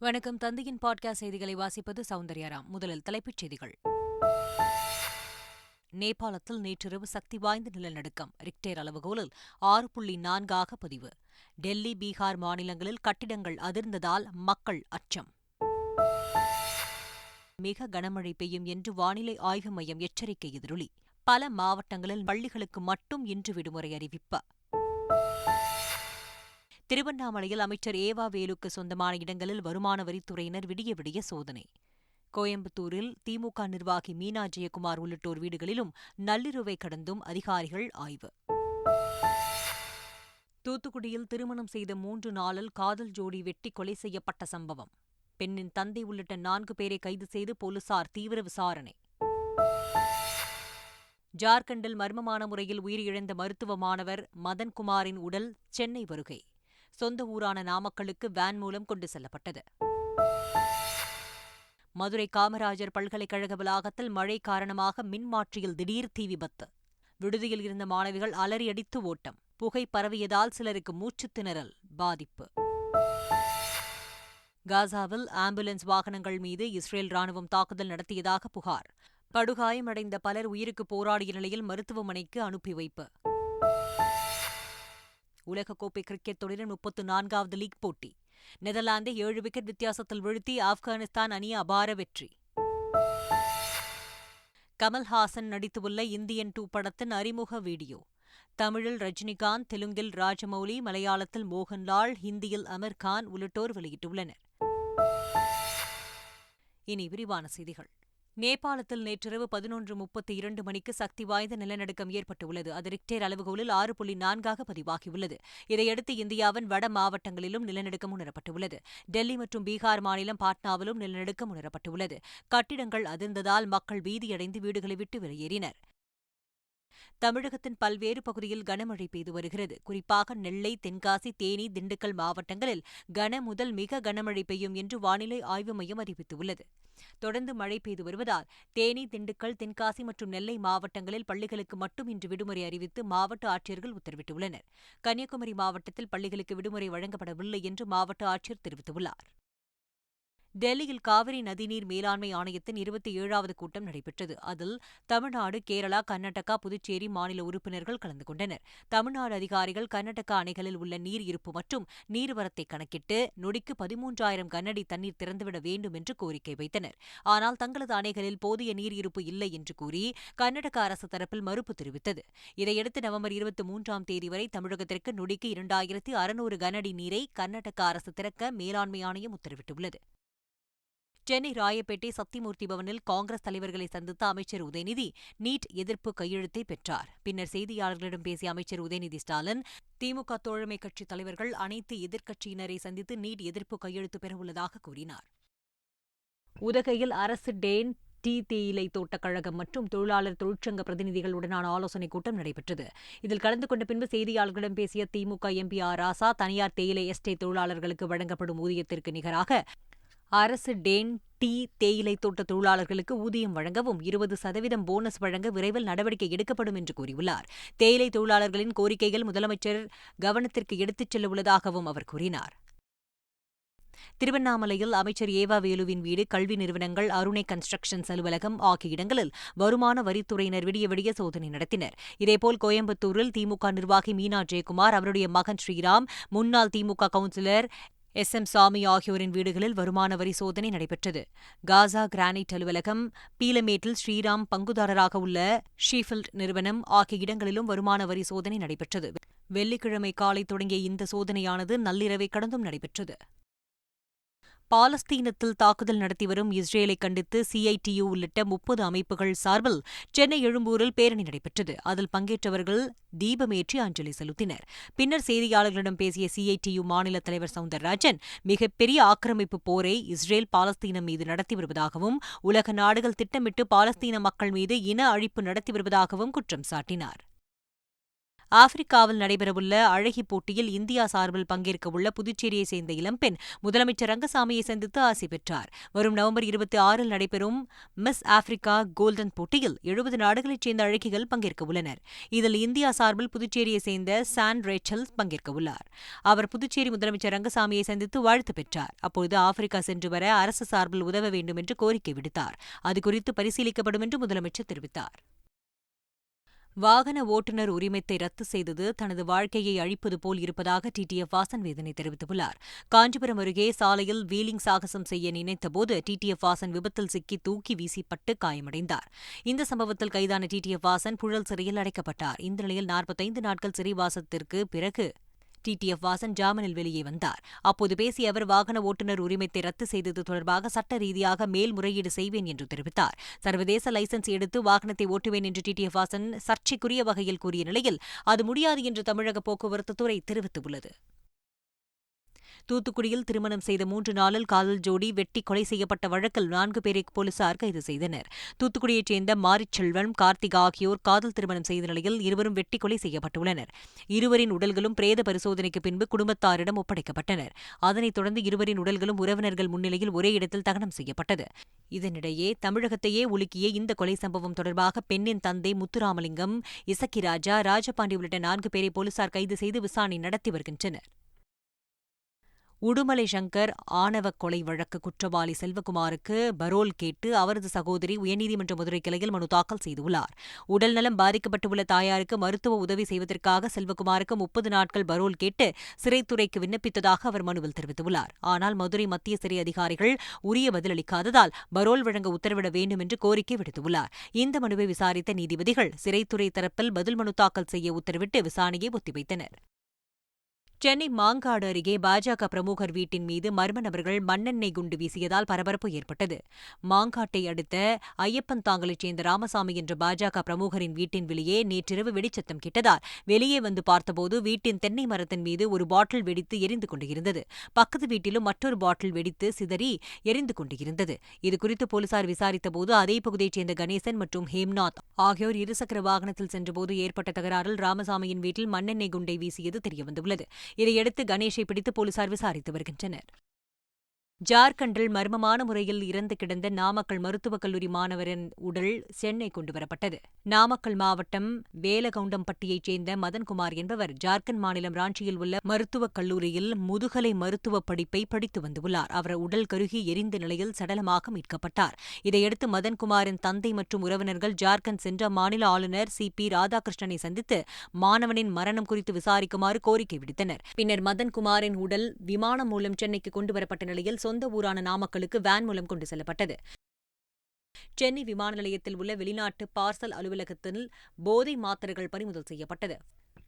வணக்கம். தந்தையின் பாட்காஸ்ட் செய்திகளை வாசிப்பது சௌந்தர்யாராம். முதலில் தலைப்புச் செய்திகள். நேபாளத்தில் நேற்றிரவு சக்தி வாய்ந்த நிலநடுக்கம். ரிக்டேர் அளவுகோலில் ஆறு புள்ளி நான்காக பதிவு. டெல்லி பீகார் மாநிலங்களில் கட்டிடங்கள் அதிர்ந்ததால் மக்கள் அச்சம். மிக கனமழை பெய்யும் என்று வானிலை ஆய்வு மையம் எச்சரிக்கை எதிரொலி. பல மாவட்டங்களில் பள்ளிகளுக்கு மட்டும் இன்று விடுமுறை அறிவிப்பு. திருவண்ணாமலையில் அமைச்சர் ஏவா வேலுக்கு சொந்தமான இடங்களில் வருமான வரித்துறையினர் விடிய விடிய சோதனை. கோயம்புத்தூரில் திமுக நிர்வாகி மீனா ஜெயக்குமார் உள்ளிட்டோர் வீடுகளிலும் நள்ளிரவை கடந்தும் அதிகாரிகள் ஆய்வு. தூத்துக்குடியில் திருமணம் செய்த மூன்று நாளில் காதல் ஜோடி வெட்டி கொலை செய்யப்பட்ட சம்பவம். பெண்ணின் தந்தை உள்ளிட்ட நான்கு பேரை கைது செய்து போலீசார் தீவிர விசாரணை. ஜார்க்கண்டில் மர்மமான முறையில் உயிரிழந்த மருத்துவ மாணவர் மதன்குமாரின் உடல் சென்னை வருகை. சொந்த ஊரான நாமக்கலுக்கு வேன் மூலம் கொண்டு செல்லப்பட்டது. மதுரை காமராஜர் பல்கலைக்கழக வளாகத்தில் மழை காரணமாக மின்மாற்றியில் திடீர் தீ விபத்து. விடுதியில் இருந்த மாணவிகள் அலறியடித்து ஓட்டம். புகை பரவியதால் சிலருக்கு மூச்சுத் திணறல் பாதிப்பு. காசாவில் ஆம்புலன்ஸ் வாகனங்கள் மீது இஸ்ரேல் ராணுவம் தாக்குதல் நடத்தியதாக புகார். படுகாயமடைந்த பலர் உயிருக்கு போராடிய நிலையில் மருத்துவமனைக்கு அனுப்பி வைப்பு. உலகக்கோப்பை கிரிக்கெட் தொடரின் முப்பத்து நான்காவது லீக் போட்டி. நெதர்லாந்தை ஏழு விக்கெட் வித்தியாசத்தில் வீழ்த்தி ஆப்கானிஸ்தான் அணி அபார வெற்றி. கமல்ஹாசன் நடித்துள்ள இந்தியன் டூ படத்தின் அறிமுக வீடியோ. தமிழில் ரஜினிகாந்த் தெலுங்கில் ராஜமௌலி மலையாளத்தில் மோகன்லால் ஹிந்தியில் அமர்கான் உள்ளிட்டோர் வெளியிட்டுள்ளனர். இனி விரிவான செய்திகள். நேபாளத்தில் நேற்றிரவு பதினொன்று முப்பத்தி இரண்டு மணிக்கு சக்தி வாய்ந்த நிலநடுக்கம் ஏற்பட்டுள்ளது. அது ரிக்டேர் அளவுகோலில் ஆறு புள்ளி நான்காக பதிவாகியுள்ளது. இதையடுத்து இந்தியாவின் வட மாவட்டங்களிலும் நிலநடுக்கம் உணரப்பட்டுள்ளது. டெல்லி மற்றும் பீகார் மாநிலம் பாட்னாவிலும் நிலநடுக்கம் உணரப்பட்டுள்ளது. கட்டிடங்கள் அதிர்ந்ததால் மக்கள் பீதியடைந்து வீடுகளை விட்டு வெளியேறினர். தமிழகத்தின் பல்வேறு பகுதியில் கனமழை பெய்து வருகிறது. குறிப்பாக நெல்லை தென்காசி தேனி திண்டுக்கல் மாவட்டங்களில் கன முதல் மிக கனமழை பெய்யும் என்று வானிலை ஆய்வு மையம் அறிவித்துள்ளது. தொடர்ந்து மழை பெய்து வருவதால் தேனி திண்டுக்கல் தென்காசி மற்றும் நெல்லை மாவட்டங்களில் பள்ளிகளுக்கு மட்டும் இன்று விடுமுறை அறிவித்து மாவட்ட ஆட்சியர்கள் உத்தரவிட்டுள்ளனர். கன்னியாகுமரி மாவட்டத்தில் பள்ளிகளுக்கு விடுமுறை வழங்கப்படவில்லை என்று மாவட்ட ஆட்சியர் தெரிவித்துள்ளார். டெல்லியில் காவிரி நதிநீர் மேலாண்மை ஆணையத்தின் இருபத்தி ஏழாவது கூட்டம் நடைபெற்றது. அதில் தமிழ்நாடு கேரளா கர்நாடகா புதுச்சேரி மாநில உறுப்பினர்கள் கலந்து கொண்டனர். தமிழ்நாடு அதிகாரிகள் கர்நாடகா அணைகளில் உள்ள நீர் இருப்பு மற்றும் நீர்வரத்தை கணக்கிட்டு நொடிக்கு பதிமூன்றாயிரம் கனஅடி தண்ணீர் திறந்துவிட வேண்டும் என்று கோரிக்கை வைத்தனர். ஆனால் தங்களது அணைகளில் போதிய நீர் இருப்பு இல்லை என்று கூறி கர்நாடக அரசு தரப்பில் மறுப்பு தெரிவித்தது. இதையடுத்து நவம்பர் இருபத்தி மூன்றாம் தேதி வரை தமிழகத்திற்கு நொடிக்கு இரண்டாயிரத்தி அறுநூறு கனஅடி நீரை கர்நாடக அரசு திறக்க மேலாண்மை ஆணையம் உத்தரவிட்டுள்ளது. சென்னை ராயப்பேட்டை சத்தியமூர்த்தி பவனில் காங்கிரஸ் தலைவர்களை சந்தித்த அமைச்சர் உதயநிதி நீட் எதிர்ப்பு கையெழுத்தை பெற்றார். பின்னர் செய்தியாளர்களிடம் பேசிய அமைச்சர் உதயநிதி ஸ்டாலின் திமுக தோழமை கட்சித் தலைவர்கள் அனைத்து எதிர்க்கட்சியினரை சந்தித்து நீட் எதிர்ப்பு கையெழுத்து பெறவுள்ளதாக கூறினார். உதகையில் அரசு டேன் டி தேயிலை தோட்டக் கழகம் மற்றும் தொழிலாளர் தொழிற்சங்க பிரதிநிதிகளுடனான ஆலோசனைக் கூட்டம் நடைபெற்றது. இதில் கலந்து கொண்ட பின்பு செய்தியாளர்களிடம் பேசிய திமுக எம்பி ஆர் ராசா தனியார் தேயிலை எஸ்டேட் தொழிலாளர்களுக்கு வழங்கப்படும் ஊதியத்திற்கு நிகராக அரசு டேன் டீ தேயிலை தோட்ட தொழிலாளர்களுக்கு ஊதியம் வழங்கவும் இருபது சதவீதம் போனஸ் வழங்க விரைவில் நடவடிக்கை எடுக்கப்படும் என்று கூறியுள்ளார். தேயிலை தொழிலாளர்களின் கோரிக்கைகள் முதலமைச்சர் கவனத்திற்கு எடுத்துச் செல்ல உள்ளதாகவும் அவர் கூறினார். திருவண்ணாமலையில் அமைச்சர் ஏவா வேலுவின் வீடு கல்வி நிறுவனங்கள் அருணை கன்ஸ்ட்ரக்ஷன்ஸ் அலுவலகம் ஆகிய இடங்களில் வருமான வரித்துறையினர் விடிய விடிய சோதனை நடத்தினர். இதேபோல் கோயம்புத்தூரில் திமுக நிர்வாகி மீனா ஜெயக்குமார் அவருடைய மகன் ஸ்ரீராம் முன்னாள் திமுக கவுன்சிலர் எஸ். எம். சாமி ஆகியோரின் வீடுகளில் வருமான வரி சோதனை நடைபெற்றது. காசா கிரானைட் அலுவலகம் பீலமேட்டில் ஸ்ரீராம் பங்குதாரராக உள்ள ஷீஃபில்ட் நிறுவனம் ஆகிய இடங்களிலும் வருமான வரி சோதனை நடைபெற்றது. வெள்ளிக்கிழமை காலை தொடங்கிய இந்த சோதனையானது நள்ளிரவை கடந்தும் நடைபெற்றது. பாலஸ்தீனத்தில் தாக்குதல் நடத்தி வரும் இஸ்ரேலை கண்டித்து சிஐடியு உள்ளிட்ட முப்பது அமைப்புகள் சார்பில் சென்னை எழும்பூரில் பேரணி நடைபெற்றது. அதில் பங்கேற்றவர்கள் தீபமேற்றி அஞ்சலி செலுத்தினர். பின்னர் செய்தியாளர்களிடம் பேசிய சிஐடியு மாநில தலைவர் சவுந்தரராஜன் மிகப்பெரிய ஆக்கிரமிப்பு போரை இஸ்ரேல் பாலஸ்தீனம் மீது நடத்தி வருவதாகவும் உலக நாடுகள் திட்டமிட்டு பாலஸ்தீன மக்கள் மீது இன அழிப்பு நடத்தி வருவதாகவும் குற்றம் சாட்டினார். ஆப்பிரிக்காவில் நடைபெறவுள்ள அழகி போட்டியில் இந்தியா சார்பில் பங்கேற்கவுள்ள புதுச்சேரியை சேர்ந்த இளம்பெண் முதலமைச்சர் ரங்கசாமியை சந்தித்து ஆசி பெற்றார். வரும் நவம்பர் இருபத்தி ஆறில் நடைபெறும் மிஸ் ஆப்பிரிக்கா கோல்டன் போட்டியில் எழுபது நாடுகளைச் சேர்ந்த அழகிகள் பங்கேற்கவுள்ளனர். இதில் இந்தியா சார்பில் புதுச்சேரியை சேர்ந்த சான் ரேச்சல் பங்கேற்கவுள்ளார். அவர் புதுச்சேரி முதலமைச்சர் ரங்கசாமியை சந்தித்து வாழ்த்து பெற்றார். அப்பொழுது ஆப்பிரிக்கா சென்று வர அரசு சார்பில் உதவ வேண்டும் என்று கோரிக்கை விடுத்தார். அது குறித்து பரிசீலிக்கப்படும் என்று முதலமைச்சர் தெரிவித்தார். வாகன ஓட்டுநர் உரிமத்தை ரத்து செய்தது தனது வாழ்க்கையை அழிப்பது போல் இருப்பதாக டிடிஎஃப் வாசன் வேதனை தெரிவித்துள்ளார். காஞ்சிபுரம் அருகே சாலையில் வீலிங் சாகசம் செய்ய நினைத்தபோது டிடிஎஃப் வாசன் விபத்தில் சிக்கி தூக்கி வீசிப்பட்டு காயமடைந்தார். இந்த சம்பவத்தில் கைதான டிடிஎஃப் வாசன் புழல் சிறையில் அடைக்கப்பட்டார். இந்த நிலையில் நாற்பத்தைந்து நாட்கள் சிறைவாசத்திற்கு பிறகு டிடிஎஃப் வாசன் ஜாமீனில் வெளியே வந்தார். அப்போது பேசிய அவர் வாகன ஓட்டுநர் உரிமத்தை ரத்து செய்தது தொடர்பாக சட்ட ரீதியாக மேல்முறையீடு செய்வேன் என்று தெரிவித்தார். சர்வதேச லைசன்ஸ் எடுத்து வாகனத்தை ஓட்டுவேன் என்று டிடிஎஃப் வாசன் சர்ச்சைக்குரிய வகையில் கூறிய நிலையில் அது முடியாது என்று தமிழக போக்குவரத்து துறை தெரிவித்துள்ளது. தூத்துக்குடியில் திருமணம் செய்த மூன்று நாளில் காதல் ஜோடி வெட்டி கொலை செய்யப்பட்ட வழக்கில் நான்கு பேரை போலீசார் கைது செய்தனர். தூத்துக்குடியைச் சேர்ந்த மாரிச்செல்வன் கார்த்திக் ஆகியோர் காதல் திருமணம் செய்த நிலையில் இருவரும் வெட்டி கொலை செய்யப்பட்டுள்ளனர். இருவரின் உடல்களும் பிரேத பரிசோதனைக்கு பின்பு குடும்பத்தாரிடம் ஒப்படைக்கப்பட்டனர். அதனைத் தொடர்ந்து இருவரின் உடல்களும் உறவினர்கள் முன்னிலையில் ஒரே இடத்தில் தகனம் செய்யப்பட்டது. இதனிடையே தமிழகத்தையே உலுக்கிய இந்த கொலை சம்பவம் தொடர்பாக பெண்ணின் தந்தை முத்துராமலிங்கம் இசக்கிராஜா ராஜபாண்டி உள்ளிட்ட நான்கு பேரை போலீசார் கைது செய்து விசாரணை நடத்தி வருகின்றனர். உடுமலை சங்கர் ஆணவக் கொலை வழக்கு குற்றவாளி செல்வகுமாருக்கு பரோல் கேட்டு அவரது சகோதரி உயர்நீதிமன்ற மதுரை கிளையில் மனு தாக்கல் செய்துள்ளார். உடல்நலம் பாதிக்கப்பட்டுள்ள தாயாருக்கு மருத்துவ உதவி செய்வதற்காக செல்வகுமாருக்கு முப்பது நாட்கள் பரோல் கேட்டு சிறைத்துறைக்கு விண்ணப்பித்ததாக அவர் மனுவில் தெரிவித்துள்ளார். ஆனால் மதுரை மத்திய சிறை அதிகாரிகள் உரிய பதிலளிக்காததால் பரோல் வழங்க உத்தரவிட வேண்டும் என்று கோரிக்கை விடுத்துள்ளார். இந்த மனுவை விசாரித்த நீதிபதிகள் சிறைத்துறை தரப்பில் பதில் மனு தாக்கல் செய்ய உத்தரவிட்டு விசாரணையை ஒத்திவைத்தனர். சென்னை மாங்காடு அருகே பாஜக பிரமுகர் வீட்டின் மீது மர்ம நபர்கள் மண்ணெண்ணெய் குண்டு வீசியதால் பரபரப்பு ஏற்பட்டது. மாங்காட்டை அடுத்த ஐயப்பன் தாங்கலைச் சேர்ந்த ராமசாமி என்ற பாஜக பிரமுகரின் வீட்டின் வெளியே நேற்றிரவு வெடிச்சத்தம் கிட்டதால் வெளியே வந்து பார்த்தபோது வீட்டின் தென்னை மரத்தின் மீது ஒரு பாட்டில் வெடித்து எரிந்து கொண்டிருந்தது. பக்கத்து வீட்டிலும் மற்றொரு பாட்டில் வெடித்து சிதறி எரிந்து கொண்டிருந்தது. இதுகுறித்து போலீசார் விசாரித்தபோது அதே பகுதியைச் சேர்ந்த கணேசன் மற்றும் ஹேம்நாத் ஆகியோர் இருசக்கர வாகனத்தில் சென்றபோது ஏற்பட்ட தகராறில் ராமசாமியின் வீட்டில் மண்ணெண்ணெய் குண்டை வீசியது தெரியவந்துள்ளது. இதையடுத்து கணேஷை பிடித்து போலீசார் விசாரித்து வருகின்றனர். ஜார்க்கண்டில் மர்மமான முறையில் இறந்து கிடந்த நாமக்கல் மருத்துவக் கல்லூரி மாணவரின் உடல் சென்னை கொண்டுவரப்பட்டது நாமக்கல் மாவட்டம் வேலகவுண்டம்பட்டியைச் சேர்ந்த மதன்குமார் என்பவர் ஜார்க்கண்ட் மாநிலம் ராஞ்சியில் உள்ள மருத்துவக் கல்லூரியில் முதுகலை மருத்துவ படிப்பை படித்து வந்துள்ளார். அவர் உடல் கருகி எரிந்த நிலையில் சடலமாக மீட்கப்பட்டார். இதையடுத்து மதன்குமாரின் தந்தை மற்றும் உறவினர்கள் ஜார்க்கண்ட் சென்ற மாநில ஆளுநர் சி. பி. ராதாகிருஷ்ணனை சந்தித்து மாணவனின் மரணம் குறித்து விசாரிக்குமாறு கோரிக்கை விடுத்தனர். பின்னர் மதன்குமாரின் உடல் விமானம் மூலம் சென்னைக்கு கொண்டுவரப்பட்ட நிலையில் சொந்த ஊரான நாமக்கலுக்கு வேன் மூலம் கொண்டு செல்லப்பட்டது. சென்னை விமான நிலையத்தில் உள்ள வெளிநாட்டு பார்சல் அலுவலகத்தில் போதை மாத்திரைகள் பறிமுதல் செய்யப்பட்டது.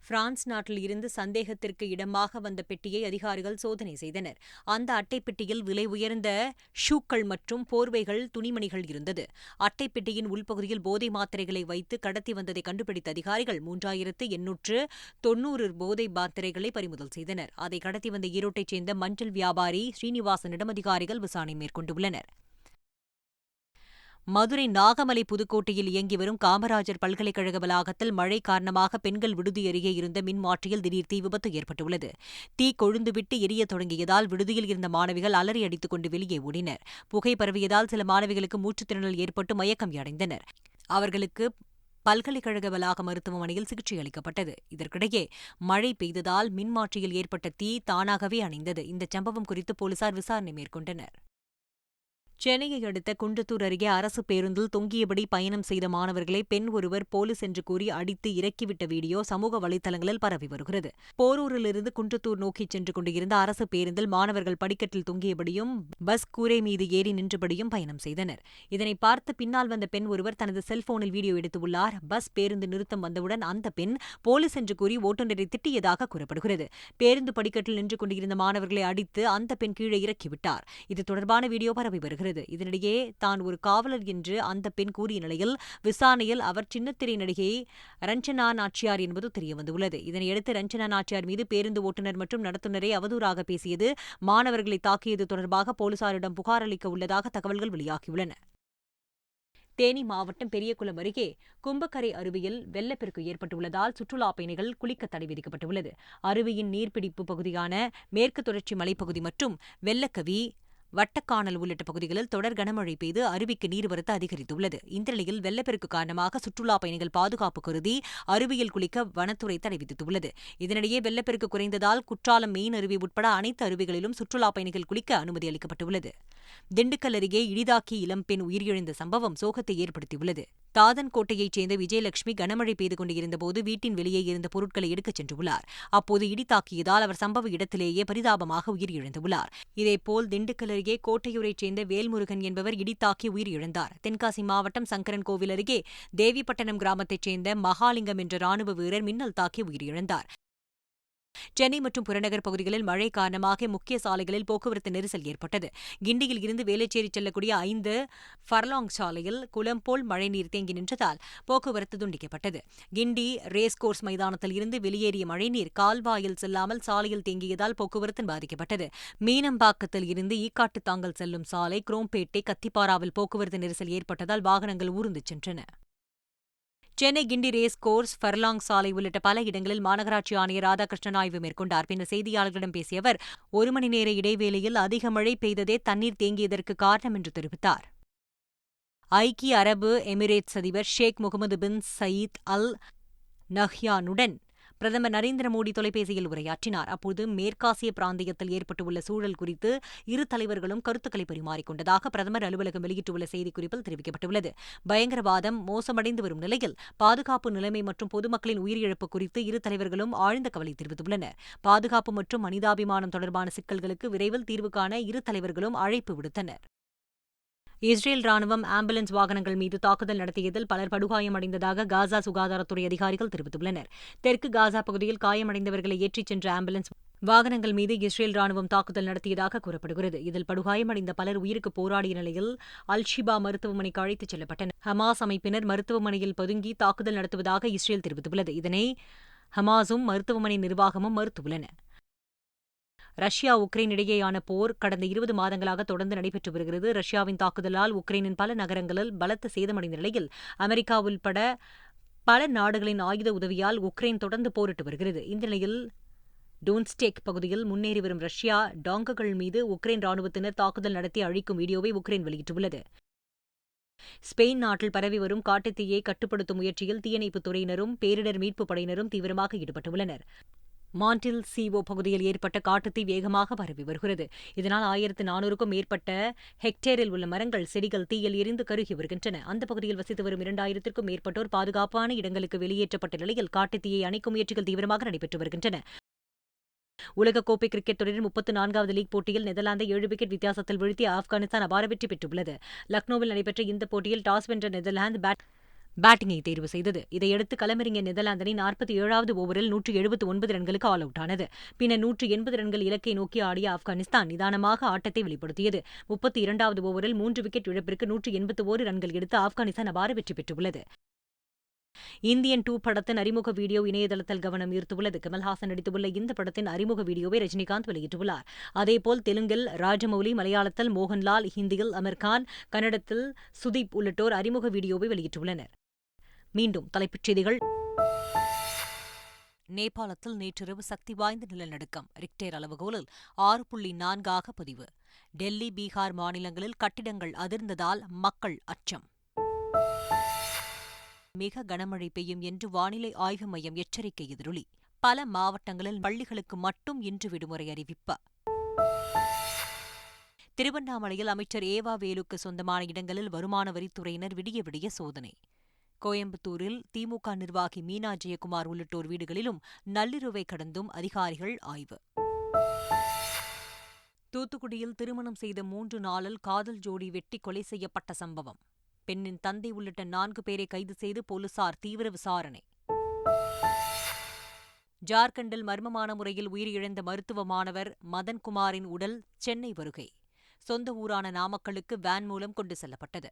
பிரான்ஸ் நாட்டில் இருந்து சந்தேகத்திற்கு இடமாக வந்த பெட்டியை அதிகாரிகள் சோதனை செய்தனர். அந்த அட்டைப்பெட்டியில் விலை உயர்ந்த ஷூக்கள் மற்றும் போர்வைகள் துணிமணிகள் இருந்தது. அட்டைப்பெட்டியின் உள்பகுதியில் போதை மாத்திரைகளை வைத்து கடத்தி வந்ததை கண்டுபிடித்த அதிகாரிகள் மூன்றாயிரத்து எண்ணூற்று தொன்னூறு போதை மாத்திரைகளை பறிமுதல் செய்தனர். அதை கடத்தி வந்த ஈரோட்டைச் சேர்ந்த மஞ்சள் வியாபாரி ஸ்ரீனிவாசனிடம் அதிகாரிகள் விசாரணை மேற்கொண்டுள்ளனர். மதுரை நாகமலை புதுக்கோட்டையில் இயங்கி வரும் காமராஜர் பல்கலைக்கழக வளாகத்தில் மழை காரணமாக பெண்கள் விடுதி அருகே இருந்த மின்மாற்றியில் திடீர் தீ விபத்து ஏற்பட்டுள்ளது. தீ கொழுந்துவிட்டு எரிய தொடங்கியதால் விடுதியில் இருந்த மாணவிகள் அலறி அடித்துக் கொண்டு வெளியே ஓடினர். புகை பரவியதால் சில மாணவிகளுக்கு மூச்சுத்திணறல் ஏற்பட்டு மயக்கம் அடைந்தனர். அவர்களுக்கு பல்கலைக்கழக வளாக மருத்துவமனையில் சிகிச்சை அளிக்கப்பட்டது. இதற்கிடையே மழை பெய்ததால் மின்மாற்றியில் ஏற்பட்ட தீ தானாகவே அணைந்தது. இந்த சம்பவம் குறித்து போலீசார் விசாரணை மேற்கொண்டனர். சென்னையை அடுத்த குன்றத்தூர் அருகே அரசு பேருந்தில் தொங்கியபடி பயணம் செய்த மாணவர்களை பெண் ஒருவர் போலீஸ் என்று கூறி அடித்து இறக்கிவிட்ட வீடியோ சமூக வலைதளங்களில் பரவி வருகிறது. போரூரிலிருந்து குன்றத்தூர் நோக்கி சென்று கொண்டிருந்த அரசு பேருந்தில் மாணவர்கள் படிக்கட்டில் தொங்கியபடியும் பஸ் கூரை மீது ஏறி நின்றபடியும் பயணம் செய்தனர். இதனை பார்த்து பின்னால் வந்த பெண் ஒருவர் தனது செல்போனில் வீடியோ எடுத்துள்ளார் பஸ் பேருந்து நிறுத்தம் வந்தவுடன் அந்த பெண் போலீஸ் என்று கூறி ஓட்டுநரை திட்டியதாக கூறப்படுகிறது. பேருந்து படிக்கட்டில் நின்று கொண்டிருந்த மாணவர்களை அடித்து அந்த பெண் கீழே இறக்கிவிட்டார். இது தொடர்பான வீடியோ பரவி வருகிறது. வருகிறது இதனிடையே தான் ஒரு காவலர் என்று அந்த பெண் கூறிய நிலையில் விசாரணையில் அவர் சின்னத்திரை நடிகை ரஞ்சனா நாச்சியார் என்பது தெரியவந்துள்ளது. இதனையடுத்து ரஞ்சனா நாச்சியார் மீது பேருந்து ஓட்டுநர் மற்றும் நடத்துனரை அவதூறாக பேசியது மாணவர்களை தாக்கியது தொடர்பாக போலீசாரிடம் புகார் அளிக்க உள்ளதாக தகவல்கள் வெளியாகியுள்ளன. தேனி மாவட்டம் பெரியகுளம் அருகே கும்பக்கரை அருவியில் வெள்ளப்பெருக்கு ஏற்பட்டுள்ளதால் சுற்றுலா பயணிகள் குளிக்க தடை விதிக்கப்பட்டுள்ளது. அருவியின் நீர்பிடிப்பு பகுதியான மேற்கு தொடர்ச்சி மலைப்பகுதி மற்றும் வெள்ளக்கவி வட்டக்கானல் உள்ளிட்ட பகுதிகளில் தொடர் கனமழை பெய்து அருவிக்கு நீர்வரத்து அதிகரித்துள்ளது. இந்த நிலையில் வெள்ளப்பெருக்கு காரணமாக சுற்றுலாப் பயணிகள் பாதுகாப்பு கருதி அருவியில் குளிக்க வனத்துறை தடை விதித்துள்ளது இதனிடையே வெள்ளப்பெருக்கு குறைந்ததால் குற்றாலம் மெயின் அருவி உட்பட அனைத்து அருவிகளிலும் சுற்றுலாப் பயணிகள் குளிக்க அனுமதி அளிக்கப்பட்டுள்ளது. திண்டுக்கல் அருகே இடிதாக்கி இளம்பெண் உயிரிழந்த சம்பவம் சோகத்தை ஏற்படுத்தியுள்ளது. தாதன்கோட்டையைச் சேர்ந்த விஜயலட்சுமி கனமழை பெய்து கொண்டிருந்தபோது வீட்டின் வெளியே இருந்த பொருட்களை எடுக்கச் சென்றுள்ளார். அப்போது இடி தாக்கியதால் அவர் சம்பவ இடத்திலேயே பரிதாபமாக உயிரிழந்துள்ளார். இதேபோல் திண்டுக்கல் அருகே கோட்டையூரைச் சேர்ந்த வேல்முருகன் என்பவர் இடித்தாக்கி உயிரிழந்தார். தென்காசி மாவட்டம் சங்கரன் கோவில் அருகே தேவிப்பட்டணம் கிராமத்தைச் சேர்ந்த மகாலிங்கம் என்ற ராணுவ வீரர் மின்னல் தாக்கி உயிரிழந்தார். சென்னை மற்றும் புறநகர் பகுதிகளில் மழை காரணமாக முக்கிய சாலைகளில் போக்குவரத்து நெரிசல் ஏற்பட்டது. கிண்டியில் இருந்து வேலைச்சேரி செல்லக்கூடிய ஐந்து ஃபர்லாங் சாலையில் குளம் போல் மழைநீர் தேங்கி நின்றதால் போக்குவரத்து துண்டிக்கப்பட்டது. கிண்டி ரேஸ்கோர்ஸ் மைதானத்தில் இருந்து வெளியேறிய மழைநீர் கால்வாயில் செல்லாமல் சாலையில் தேங்கியதால் போக்குவரத்து பாதிக்கப்பட்டது. மீனம்பாக்கத்தில் இருந்து ஈக்காட்டு தாங்கல் செல்லும் சாலை குரோம்பேட்டை கத்திப்பாராவில் போக்குவரத்து நெரிசல் ஏற்பட்டதால் வாகனங்கள் ஊர்ந்து சென்றன. Chennai Guindy race course furlong சாலை உள்ளிட்ட பல இடங்களில் மாநகராட்சி ஆணையர் ராதாகிருஷ்ணன் ஆய்வு மேற்கொண்டார். பின்னர் செய்தியாளர்களிடம் பேசிய அவர் ஒரு மணி நேர இடைவேளையில் அதிக மழை பெய்ததே தண்ணீர் தேங்கியதற்கு காரணம் என்று தெரிவித்தார். ஐக்கிய அரபு எமிரேட்ஸ் அதிபர் ஷேக் முகமது பின் சயீத் அல் நஹ்யானுடன் பிரதமர் நரேந்திர மோடி தொலைபேசியில் உரையாற்றினார். அப்போது மேற்காசிய பிராந்தியத்தில் ஏற்பட்டுள்ள சூழல் குறித்து இரு தலைவர்களும் கருத்துக்களை பரிமாறிக்கொண்டதாக பிரதமர் அலுவலகம் வெளியிட்டுள்ள செய்திக்குறிப்பில் தெரிவிக்கப்பட்டுள்ளது. பயங்கரவாதம் மோசமடைந்து வரும் நிலையில் பாதுகாப்பு நிலைமை மற்றும் பொதுமக்களின் உயிரிழப்பு குறித்து இரு தலைவர்களும் ஆழ்ந்த கவலை தெரிவித்துள்ளனர். பாதுகாப்பு மற்றும் மனிதாபிமானம் தொடர்பான சிக்கல்களுக்கு விரைவில் தீர்வு காண இரு தலைவர்களும் அழைப்பு விடுத்தனர். இஸ்ரேல் ராணுவம் ஆம்புலன்ஸ் வாகனங்கள் மீது தாக்குதல் நடத்தியதில் பலர் படுகாயமடைந்ததாக காசா சுகாதாரத்துறை அதிகாரிகள் தெரிவித்துள்ளனர். தெற்கு காசா பகுதியில் காயமடைந்தவர்களை ஏற்றிச் சென்ற ஆம்புலன்ஸ் வாகனங்கள் மீது இஸ்ரேல் ராணுவம் தாக்குதல் நடத்தியதாக கூறப்படுகிறது. இதில் படுகாயமடைந்த பலர் உயிருக்கு போராடிய நிலையில் அல்ஷிபா மருத்துவமனைக்கு அழைத்துச் செல்லப்பட்டனர். ஹமாஸ் அமைப்பினர் மருத்துவமனையில் பதுங்கி தாக்குதல் நடத்துவதாக இஸ்ரேல் தெரிவித்துள்ளது. இதனை ஹமாஸும் மருத்துவமனை நிர்வாகமும் மறுத்துள்ளன. ரஷ்யா உக்ரைன் இடையேயான போர் கடந்த இருபது மாதங்களாக தொடர்ந்து நடைபெற்று வருகிறது. ரஷ்யாவின் தாக்குதலால் உக்ரைனின் பல நகரங்களில் பலத்த சேதமடைந்த நிலையில் அமெரிக்கா உள்பட பல நாடுகளின் ஆயுத உதவியால் உக்ரைன் தொடர்ந்து போரிட்டு வருகிறது. இந்த நிலையில் டோன்ஸ்டேக் பகுதியில் முன்னேறி வரும் ரஷ்யா டாங்குகள் மீது உக்ரைன் ராணுவத்தினர் தாக்குதல் நடத்தி அழிக்கும் வீடியோவை உக்ரைன் வெளியிட்டுள்ளது. ஸ்பெயின் நாட்டில் பரவி வரும் காட்டுத்தீயை கட்டுப்படுத்தும் முயற்சியில் தீயணைப்புத் துறையினரும் பேரிடர் மீட்புப் படையினரும் தீவிரமாக ஈடுபட்டுள்ளனர். மாண்டில் சிஓ பகுதியில் ஏற்பட்ட காட்டுத்தீ வேகமாக பரவி வருகிறது. இதனால் ஆயிரத்து நானூறுக்கும் மேற்பட்ட ஹெக்டேரில் உள்ள மரங்கள் செடிகள் தீயில் எரிந்து கருகி வருகின்றன. அந்த பகுதியில் வசித்து வரும் இரண்டாயிரத்திற்கும் மேற்பட்டோர் பாதுகாப்பான இடங்களுக்கு வெளியேற்றப்பட்ட நிலையில் காட்டுத்தீயை அணைக்கும் முயற்சிகள் தீவிரமாக நடைபெற்று வருகின்றன. உலகக்கோப்பை கிரிக்கெட் தொடரின் முப்பத்து நான்காவது லீக் போட்டியில் நெதர்லாந்தை ஏழு விக்கெட் வித்தியாசத்தில் வீழ்த்தி ஆப்கானிஸ்தான் அபார வெற்றி பெற்றுள்ளது. லக்னோவில் நடைபெற்ற இந்த போட்டியில் டாஸ் வென்ற நெதர்லாந்து பேட் பேட்டிங்கை தேர்வு செய்தது. இதையடுத்து களமிறங்கிய நெதர்லாந்து அணி நாற்பத்தி ஏழாவது ஓவரில் நூற்றி எழுபத்து ஒன்பது ரன்களுக்கு ஆல் அவுட் ஆனது. பின்னர் நூற்றி எண்பது ரன்கள் இலக்கை நோக்கி ஆடிய ஆப்கானிஸ்தான் நிதானமாக ஆட்டத்தை வெளிப்படுத்தியது. முப்பத்தி இரண்டாவது ஓவரில் மூன்று விக்கெட் இழப்பிற்கு நூற்றி எண்பத்து ஓரு ரன்கள் எடுத்து ஆப்கானிஸ்தான் அபார வெற்றி பெற்றுள்ளது. இந்தியன் டூ படத்தின் அறிமுக வீடியோ இணையதளத்தில் கவனம் ஈர்த்துள்ளது. கமல்ஹாசன் நடித்துள்ள இந்த படத்தின் அறிமுக வீடியோவை ரஜினிகாந்த் வெளியிட்டுள்ளார். அதேபோல் தெலுங்கில் ராஜமௌலி மலையாளத்தில் மோகன்லால் ஹிந்தியில் அமர்கான் கன்னடத்தில் சுதீப் உள்ளிட்டோர் அறிமுக வீடியோவை வெளியிட்டுள்ளனர். மீண்டும் தலைப்புச் செய்திகள். நேபாளத்தில் நேற்றிரவு சக்தி வாய்ந்த நிலநடுக்கம் ரிக்டேர் அளவுகோலில் ஆறு புள்ளி நான்காக பதிவு. டெல்லி பீகார் மாநிலங்களில் கட்டிடங்கள் அதிர்ந்ததால் மக்கள் அச்சம். மிக கனமழை பெய்யும் என்று வானிலை ஆய்வு மையம் எச்சரிக்கை எதிரொலி. பல மாவட்டங்களில் பள்ளிகளுக்கு மட்டும் இன்று விடுமுறை அறிவிப்பு. திருவண்ணாமலையில் அமைச்சர் ஏவா வேலுக்கு சொந்தமான இடங்களில் வருமான வரித்துறையினர் விடிய விடிய சோதனை. கோயம்புத்தூரில் திமுக நிர்வாகி மீனா ஜெயக்குமார் உள்ளிட்டோர் வீடுகளிலும் நள்ளிரவை கடந்தும் அதிகாரிகள் ஆய்வு. தூத்துக்குடியில் திருமணம் செய்த மூன்று நாளில் காதல் ஜோடி வெட்டி கொலை செய்யப்பட்ட சம்பவம். பெண்ணின் தந்தை உள்ளிட்ட நான்கு பேரை கைது செய்து போலீசார் தீவிர விசாரணை. ஜார்க்கண்டில் மர்மமான முறையில் உயிரிழந்த மருத்துவ மாணவர் மதன்குமாரின் உடல் சென்னை வருகை. சொந்த ஊரான நாமக்கலுக்கு வேன் மூலம் கொண்டு செல்லப்பட்டது.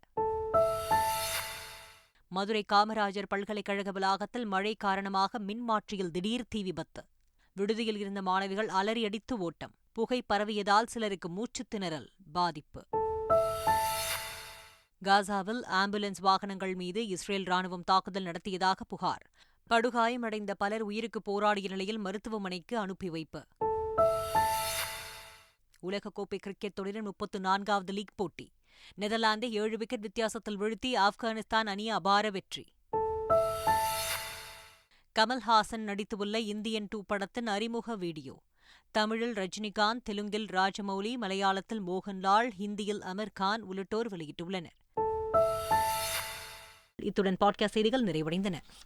மதுரை காமராஜர் பல்கலைக்கழக வளாகத்தில் மழை காரணமாக மின்மாற்றியில் திடீர் தீ விபத்து. விடுதியில் இருந்த மாணவிகள் அலறியடித்து ஓட்டம். புகை பரவியதால் சிலருக்கு மூச்சுத் திணறல் பாதிப்பு. காசாவில் ஆம்புலன்ஸ் வாகனங்கள் மீது இஸ்ரேல் ராணுவம் தாக்குதல் நடத்தியதாக புகார். படுகாயமடைந்த பலர் உயிருக்கு போராடிய நிலையில் மருத்துவமனைக்கு அனுப்பி வைப்பு. உலகக்கோப்பை கிரிக்கெட் தொடரின் முப்பத்து நான்காவது லீக் போட்டி. நெதர்லாந்தை ஏழு விக்கெட் வித்தியாசத்தில் வீழ்த்தி ஆப்கானிஸ்தான் அணி அபார வெற்றி. கமல்ஹாசன் நடித்துள்ள இந்தியன் டூ படத்தின் அறிமுக வீடியோ. தமிழில் ரஜினிகாந்த் தெலுங்கில் ராஜமௌலி மலையாளத்தில் மோகன்லால் ஹிந்தியில் அமர் கான் உள்ளிட்டோர் வெளியிட்டுள்ளனர். இத்துடன் பாட்காஸ்ட் செய்திகள் நிறைவடைந்தன.